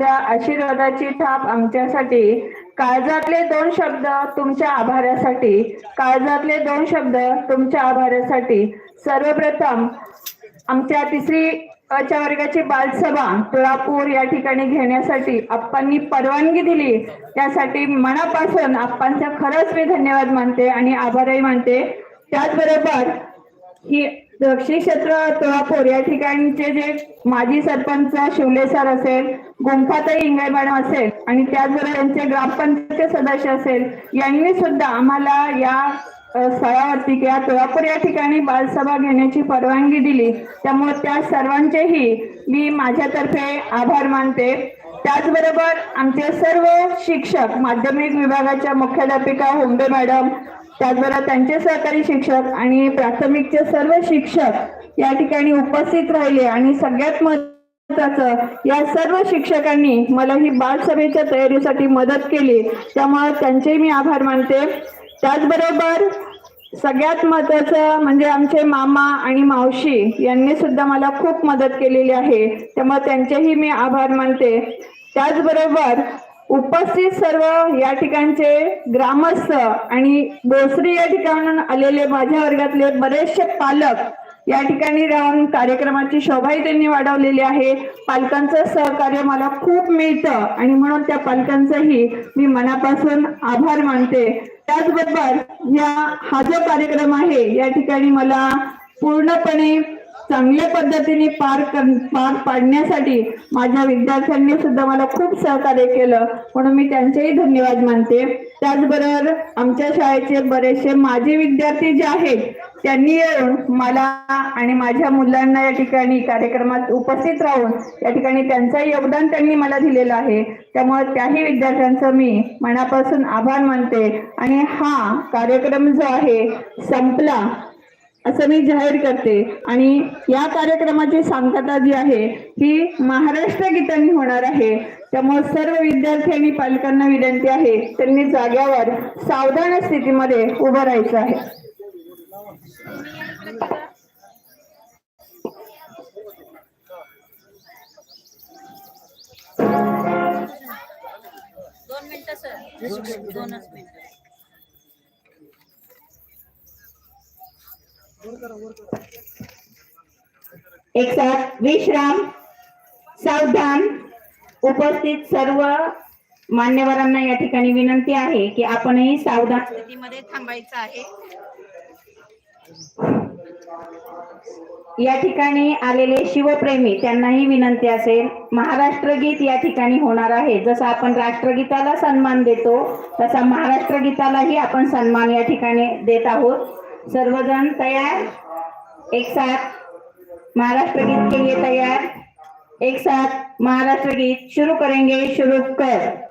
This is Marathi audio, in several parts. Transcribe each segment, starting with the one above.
एखाद्या आशीर्वादाची थाप आमच्यासाठी. काळजातले दोन शब्द तुमच्या आभारासाठी. काळजातले दोन शब्द तुमच्या आभारासाठी. सर्वप्रथम आमच्या तिसरी अच्या वर्गाची बालसभा तुळापूर या ठिकाणी घेण्यासाठी आप्पांनी परवानगी दिली. त्यासाठी मनापासून आप्पांचा खरंच मी धन्यवाद मानते आणि आभारही मानते. त्याचबरोबर ही दक्षिण क्षेत्र तळापूर या ठिकाणचे जे माजी सरपंच शिवले सर असेल गुंफाताई इंगळे मॅडम असेल आणि त्याचबरोबर त्यांचे ग्रामपंचायत सदस्य असेल यांनी सुद्धा आम्हाला या स्थळावरती किंवा तळापूर या ठिकाणी बालसभा घेण्याची परवानगी दिली. त्यामुळे त्या सर्वांचेही मी माझ्यातर्फे आभार मानते. त्याचबरोबर आमचे सर्व शिक्षक माध्यमिक विभागाच्या मुख्याध्यापिका होंबे मॅडम त्याचबरोबर त्यांचे सहकारी शिक्षक आणि प्राथमिकचे सर्व शिक्षक या ठिकाणी उपस्थित राहिले. आणि सगळ्यात महत्वाचं या सर्व शिक्षकांनी मला ही बालसभेच्या तयारीसाठी मदत केली. त्यामुळे त्यांचे मी आभार मानते. त्याचबरोबर सगळ्यात महत्वाचं म्हणजे आमचे मामा आणि मावशी यांनी सुद्धा मला खूप मदत केलेली आहे. त्यामुळे त्यांचेही मी आभार मानते. त्याचबरोबर उपस्थित सर्व या ठिकाणचे ग्रामस्थ आणि भोसरी या ठिकाणून आलेले माझ्या वर्गातले बरेचसे पालक या ठिकाणी राहून कार्यक्रमाची शोभाही त्यांनी वाढवलेली आहे. पालकांचं सहकार्य मला खूप मिळतं आणि म्हणून त्या पालकांचंही मी मनापासून आभार मानते. त्याचबरोबर या हा जो कार्यक्रम आहे या ठिकाणी मला पूर्णपणे चांगल्या पद्धतीने पार कर- पार पाडण्यासाठी माझ्या विद्यार्थ्यांनी सुद्धा मला खूप सहकार्य केलं. म्हणून मी त्यांचेही धन्यवाद मानते. त्याचबरोबर आमच्या शाळेचे बरेचसे माजी विद्यार्थी जे आहेत त्यांनी येऊन मला आणि माझ्या मुलांना या ठिकाणी कार्यक्रमात उपस्थित राहून या ठिकाणी त्यांचं योगदान त्यांनी मला दिलेलं आहे. त्यामुळे त्याही विद्यार्थ्यांचं मी मनापासून आभार मानते. आणि हा कार्यक्रम जो आहे संपला. असं मी जाहीर करते. आणि या कार्यक्रमाची सांगता जी आहे ही महाराष्ट्र गीतांनी होणार आहे. त्यामुळे सर्व विद्यार्थी आणि पालकांना विनंती आहे त्यांनी जाग्यावर सावधान स्थितीमध्ये उभं राहायचं आहे. दोन मिनिटं सर. दोनच मिनिटं. एक साथ विश्राम सावधान उपस्थित सर्व मान्यवरांना या ठिकाणी विनंती आहे की आपणही सावधान स्थितीमध्ये थांबायचं आहे. या ठिकाणी आलेले शिवप्रेमी त्यांनाही विनंती असेल महाराष्ट्र गीत या ठिकाणी होणार आहे. जसं आपण राष्ट्रगीताला सन्मान देतो तसा महाराष्ट्र गीतालाही आपण सन्मान या ठिकाणी देत आहोत. सर्वजण तयार? एक साथ महाराष्ट्र गीत के लिए तैयार? एक साथ महाराष्ट्र गीत शुरू करेंगे शुरू कर।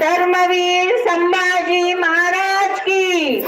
धर्मवीर संभाजी महाराज की।